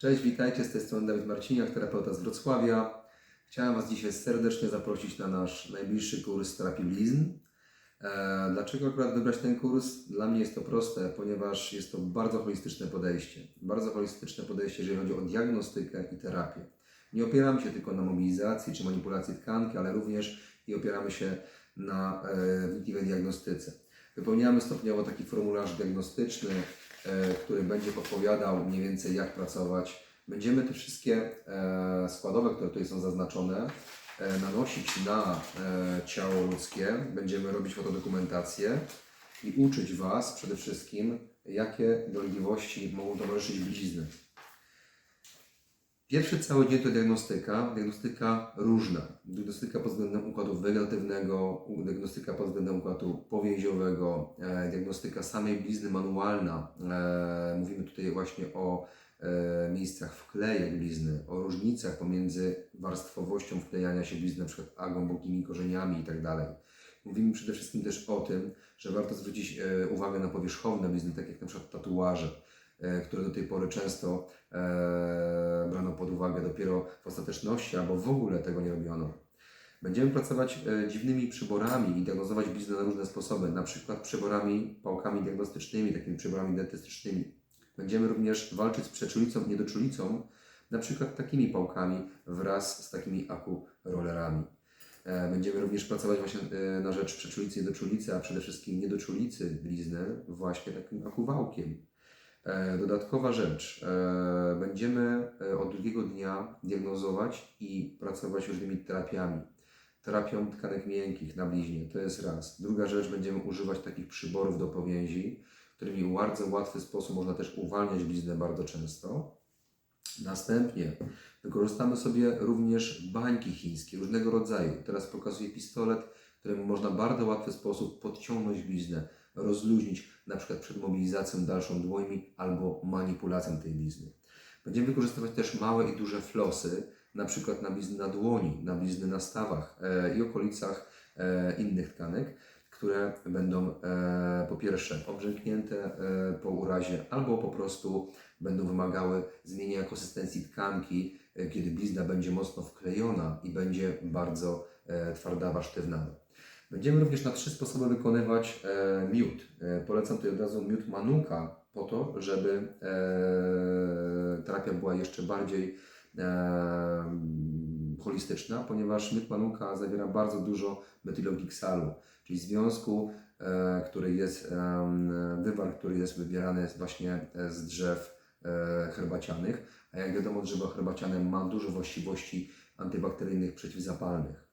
Cześć, witajcie, z tej strony Dawid Marciniak, terapeuta z Wrocławia. Chciałem Was dzisiaj serdecznie zaprosić na nasz najbliższy kurs terapii blizn. E, Dlaczego akurat wybrać ten kurs? Dla mnie jest to proste, ponieważ jest to bardzo holistyczne podejście. Bardzo holistyczne podejście, jeżeli chodzi o diagnostykę i terapię. Nie opieramy się tylko na mobilizacji czy manipulacji tkanki, ale również i opieramy się na e, wnikliwej diagnostyce. Wypełniamy stopniowo taki formularz diagnostyczny, który będzie podpowiadał mniej więcej jak pracować. Będziemy te wszystkie e, składowe, które tutaj są zaznaczone, e, nanosić na e, ciało ludzkie. Będziemy robić fotodokumentację i uczyć Was przede wszystkim, jakie dolegliwości mogą towarzyszyć blizny. Pierwszy cały dzień to diagnostyka, diagnostyka różna. Diagnostyka pod względem układu wegetatywnego, diagnostyka pod względem układu powięziowego, e, diagnostyka samej blizny manualna. E, mówimy tutaj właśnie o e, miejscach wklejek blizny, o różnicach pomiędzy warstwowością wklejania się blizny, np. a głębokimi korzeniami itd. Mówimy przede wszystkim też o tym, że warto zwrócić uwagę na powierzchowne blizny, tak jak np. tatuaże które do tej pory często e, brano pod uwagę dopiero w ostateczności, albo w ogóle tego nie robiono. Będziemy pracować e, dziwnymi przyborami i diagnozować bliznę na różne sposoby, na przykład przyborami, pałkami diagnostycznymi, takimi przyborami dentystycznymi. Będziemy również walczyć z przeczulicą i niedoczulicą, na przykład takimi pałkami wraz z takimi akurollerami. E, Będziemy również pracować właśnie e, na rzecz przeczulicy i niedoczulicy, a przede wszystkim niedoczulicy blizny właśnie takim akuwałkiem. E, Dodatkowa rzecz. e, Będziemy e, od drugiego dnia diagnozować i pracować różnymi terapiami. Terapią tkanek miękkich na bliźnie, to jest raz. Druga rzecz, będziemy używać takich przyborów do powięzi, którymi w bardzo łatwy sposób można też uwalniać bliznę bardzo często. Następnie wykorzystamy sobie również bańki chińskie różnego rodzaju. Teraz pokazuję pistolet, którym można w bardzo łatwy sposób podciągnąć bliznę, rozluźnić na przykład przed mobilizacją dalszą dłońmi albo manipulacją tej blizny. Będziemy wykorzystywać też małe i duże flosy, na przykład na blizny na dłoni, na blizny na stawach e, i okolicach e, innych tkanek, które będą e, po pierwsze obrzęknięte e, po urazie albo po prostu będą wymagały zmienienia konsystencji tkanki, e, kiedy blizna będzie mocno wklejona i będzie bardzo e, twardawa, sztywna. Będziemy również na trzy sposoby wykonywać e, miód. E, polecam tutaj od razu miód manuka po to, żeby e, terapia była jeszcze bardziej e, holistyczna, ponieważ miód manuka zawiera bardzo dużo metylogiksalu, czyli związku, e, który jest, em, wywar, który jest wybierany z- właśnie e, z drzew e, herbacianych, a jak wiadomo drzewo herbaciane ma dużo właściwości antybakteryjnych, przeciwzapalnych.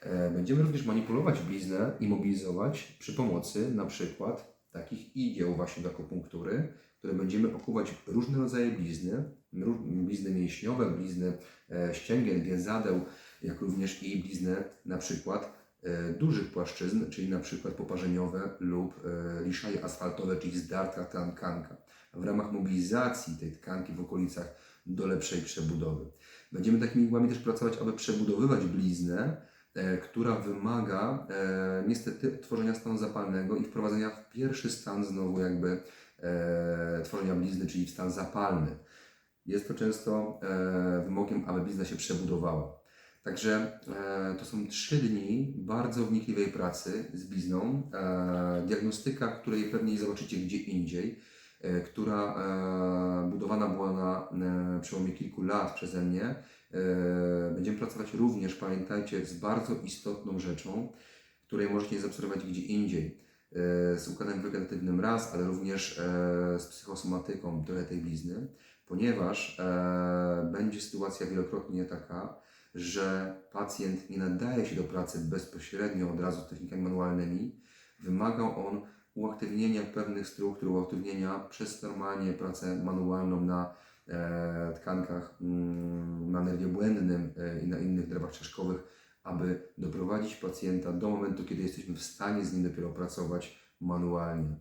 E, Będziemy również manipulować bliznę i mobilizować przy pomocy na przykład takich igieł właśnie do akupunktury, które będziemy okuwać różne rodzaje blizny, blizny mięśniowe, blizny e, ścięgien, więzadeł, jak również i blizny na przykład e, dużych płaszczyzn, czyli na przykład poparzeniowe lub liszaje asfaltowe, czyli zdarta tkanka. W ramach mobilizacji tej tkanki w okolicach do lepszej przebudowy. Będziemy takimi igłami też pracować, aby przebudowywać bliznę, która wymaga e, niestety tworzenia stanu zapalnego i wprowadzenia w pierwszy stan znowu jakby e, tworzenia blizny, czyli w stan zapalny. Jest to często e, wymogiem, aby blizna się przebudowała. Także e, to są trzy dni bardzo wnikliwej pracy z blizną. E, diagnostyka, której pewnie nie zobaczycie gdzie indziej, e, która e, budowana była na e, przełomie kilku lat przeze mnie. E, Będziemy pracować również, pamiętajcie, z bardzo istotną rzeczą, której możecie zaobserwować gdzie indziej. E, Z układem wegetatywnym raz, ale również e, z psychosomatyką trochę tej blizny, ponieważ będzie sytuacja wielokrotnie taka, że pacjent nie nadaje się do pracy bezpośrednio od razu z technikami manualnymi. Wymaga on uaktywnienia pewnych struktur, uaktywnienia przez normalnie pracę manualną na tkankach, mm, na nerwie błędnym e, i na innych drewach czaszkowych, aby doprowadzić pacjenta do momentu, kiedy jesteśmy w stanie z nim dopiero pracować manualnie.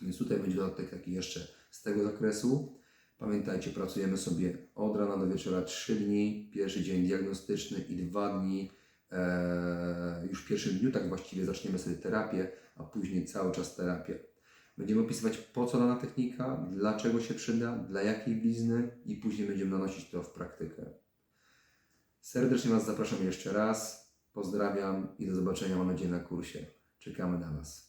Więc tutaj będzie dodatek taki jeszcze z tego zakresu. Pamiętajcie, pracujemy sobie od rana do wieczora 3 dni, pierwszy dzień diagnostyczny i dwa dni. E, już w pierwszym dniu tak właściwie zaczniemy sobie terapię, a później cały czas terapię. Będziemy opisywać po co dana technika, dlaczego się przyda, dla jakiej blizny i później będziemy nanosić to w praktykę. Serdecznie Was zapraszam jeszcze raz. Pozdrawiam i do zobaczenia mam nadzieję na kursie. Czekamy na Was.